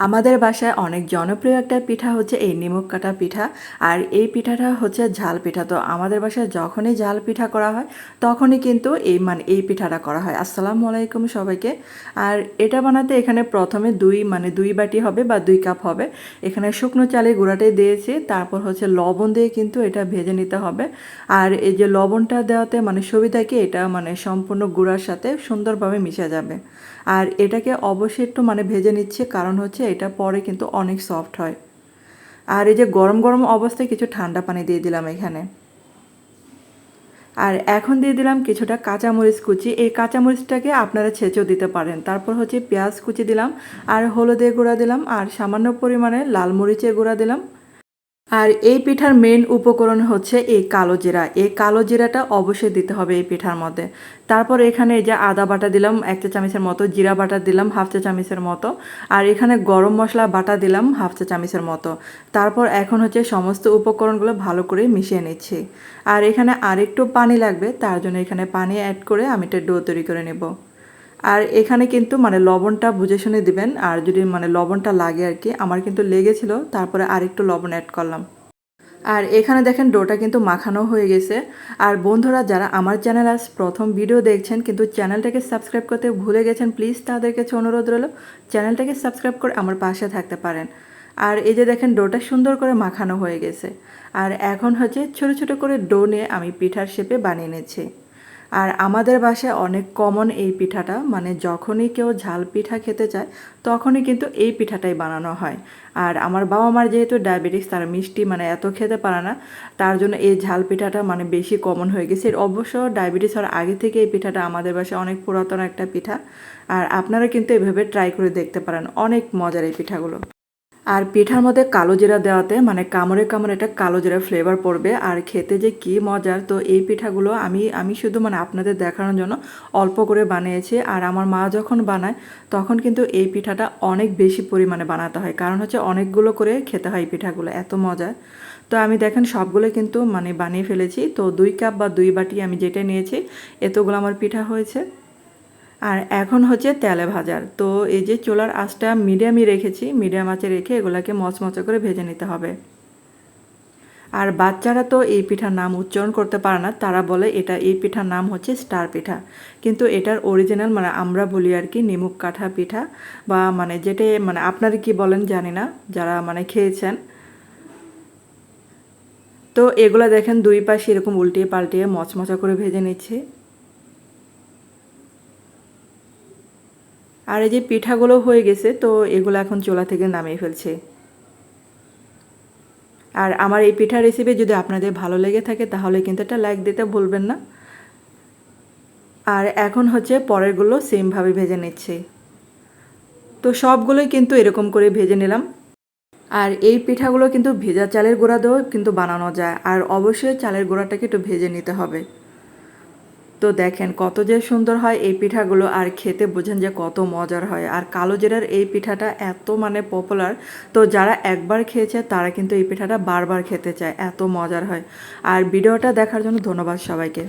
আমাদের বাসায় অনেক জনপ্রিয় একটা পিঠা হচ্ছে এই নিমক কাটা পিঠা, আর এই পিঠাটা হচ্ছে ঝাল পিঠা। তো আমাদের বাসায় যখনই ঝাল পিঠা করা হয়, তখনই কিন্তু এই মানে এই পিঠাটা করা হয়। আসসালামু আলাইকুম সবাইকে। আর এটা বানাতে এখানে প্রথমে দুই মানে দুই বাটি হবে বা দুই কাপ হবে। এখানে শুকনো চালের গুঁড়াটাই দিয়েছি, তারপর হচ্ছে লবণ দিয়ে কিন্তু এটা ভেজে নিতে হবে। আর এই যে লবণটা দেওয়াতে মানে সুবিধা কি? এটা মানে সম্পূর্ণ গুঁড়ার সাথে সুন্দরভাবে মিশে যাবে। আর এটাকে অবশ্যই একটু মানে ভেজে নিচ্ছে, কারণ হচ্ছে এটা পরে কিন্তু অনেক সফট হয়। আর এই যে গরম গরম অবস্থায় কিছু ঠান্ডা পানি দিয়ে দিলাম এখানে। আর এখন দিয়ে দিলাম কিছুটা কাঁচামরিচ কুচি। এই কাঁচামরিচটাকে আপনারা ছেঁচেও দিতে পারেন। তারপর হচ্ছে পেঁয়াজ কুচি দিলাম, আর হলুদের গুঁড়া দিলাম, আর সামান্য পরিমাণে লাল মরিচের গুঁড়া দিলাম। আর এই পিঠার মেন উপকরণ হচ্ছে এই কালো জিরা। এই কালো জিরাটা অবশ্যই দিতে হবে এই পিঠার মধ্যে। তারপর এখানে এই যে আদা বাটা দিলাম, এক চা চামচের মতো জিরা বাটা দিলাম, হাফ চা চামচের মতো। আর এখানে গরম মশলা বাটা দিলাম, হাফ চা চামচের মতো। তারপর এখন হচ্ছে সমস্ত উপকরণগুলো ভালো করে মিশিয়ে নিচ্ছি। আর এখানে আরেকটু পানি লাগবে, তার জন্য এখানে পানি অ্যাড করে আমি এটা ডো তৈরি করে নেব। আর এখানে কিন্তু মানে লবণটা বুঝে শুনে দিবেন, আর যদি মানে লবণটা লাগে আর কি, আমার কিন্তু লেগেছিল, তারপরে আরেকটু লবণ অ্যাড করলাম। আর এখানে দেখেন ডোটা কিন্তু মাখানো হয়ে গেছে। আর বন্ধুরা, যারা আমার চ্যানেল আজ প্রথম ভিডিও দেখছেন, কিন্তু চ্যানেলটাকে সাবস্ক্রাইব করতে ভুলে গেছেন, প্লিজ তাদের কাছে অনুরোধ রইল, চ্যানেলটাকে সাবস্ক্রাইব করে আমার পাশে থাকতে পারেন। আর এই যে দেখেন ডোটা সুন্দর করে মাখানো হয়ে গেছে। আর এখন হচ্ছে ছোট ছোট করে ডো নিয়ে আমি পিঠার শেপে বানিয়ে নিয়েছি আর আমাদের বাসায় অনেক কমন এই পিঠাটা মানে যখনই কেউ ঝাল পিঠা খেতে চায়, তখনই কিন্তু এই পিঠাটাই বানানো হয়। আর আমার বাবা মার যেহেতু ডায়াবেটিস তারা মিষ্টি মানে এত খেতে পারে না, তার জন্য এই ঝাল পিঠাটা মানে বেশি কমন হয়ে গেছে। অবশ্য ডায়াবেটিস হওয়ার আগে থেকে এই পিঠাটা আমাদের বাসায় অনেক পুরাতন একটা পিঠা। আর আপনারা কিন্তু এভাবে ট্রাই করে দেখতে পারেন, অনেক মজার এই পিঠাগুলো। আর পিঠার মধ্যে কালো জিরা দেওয়াতে মানে কামড়ে কামড়ে এটা কালো জিরা ফ্লেভার পড়বে। আর খেতে যে কি মজার, তো এই পিঠাগুলো আমি আমি শুধু মানে আপনাদের দেখানোর জন্য অল্প করে বানিয়েছি। আর আমার মা যখন বানায়, তখন কিন্তু এই পিঠাটা অনেক বেশি পরিমাণে বানাতে হয়। কারণ হচ্ছে অনেকগুলো করে খেতে হয় এই পিঠাগুলো, এত মজার। তো আমি দেখেন সবগুলো কিন্তু মানে বানিয়ে ফেলেছি। তো দুই কাপ বা দুই বাটি আমি যেটা নিয়েছি, এতগুলো আমার পিঠা হয়েছে। আর এখন হচ্ছে তেলে ভাজার। তো এই যে চুলার আঁচটা মিডিয়ামই রেখেছি, মিডিয়াম আঁচে রেখে এগুলাকে মচমচা করে ভেজে নিতে হবে। আর বাচ্চারা তো এই পিঠার নাম উচ্চারণ করতে পারে না, তারা বলে এটা এই পিঠার নাম হচ্ছে স্টার পিঠা। কিন্তু এটার অরিজিনাল মানে আমরা বলি আর কি নিমুক কাঠা পিঠা বা মানে যেটা মানে আপনারা কি বলেন জানি না, যারা মানে খেয়েছেন। তো এগুলো দেখেন দুই পাশে এরকম উল্টিয়ে পাল্টিয়ে মচমচা করে ভেজে নিচ্ছে। আর এই যে পিঠাগুলো হয়ে গেছে, তো এগুলো এখন চোলা থেকে নামিয়ে ফেলছে। আর আমার এই পিঠা রেসিপি যদি আপনাদের ভালো লেগে থাকে, তাহলে কিন্তু একটা লাইক দিতে ভুলবেন না। আর এখন হচ্ছে পরেরগুলো সেমভাবে ভেজে নিচ্ছে। তো সবগুলোই কিন্তু এরকম করে ভেজে নিলাম। আর এই পিঠাগুলো কিন্তু ভেজা চালের গুঁড়া দিয়েও কিন্তু বানানো যায়। আর অবশ্যই চালের গুঁড়াটাকে একটু ভেজে নিতে হবে। তো দেখেন কত যে সুন্দর হয় এই পিঠাগুলো, আর খেতে বোঝেন যে কত মজার হয়। আর কালো জিরার এই পিঠাটা এত মানে পপুলার তো যারা একবার খেয়েছে তারা কিন্তু এই পিঠাটা বারবার খেতে চায়, এত মজার হয়। আর ভিডিওটা দেখার জন্য ধন্যবাদ সবাইকে।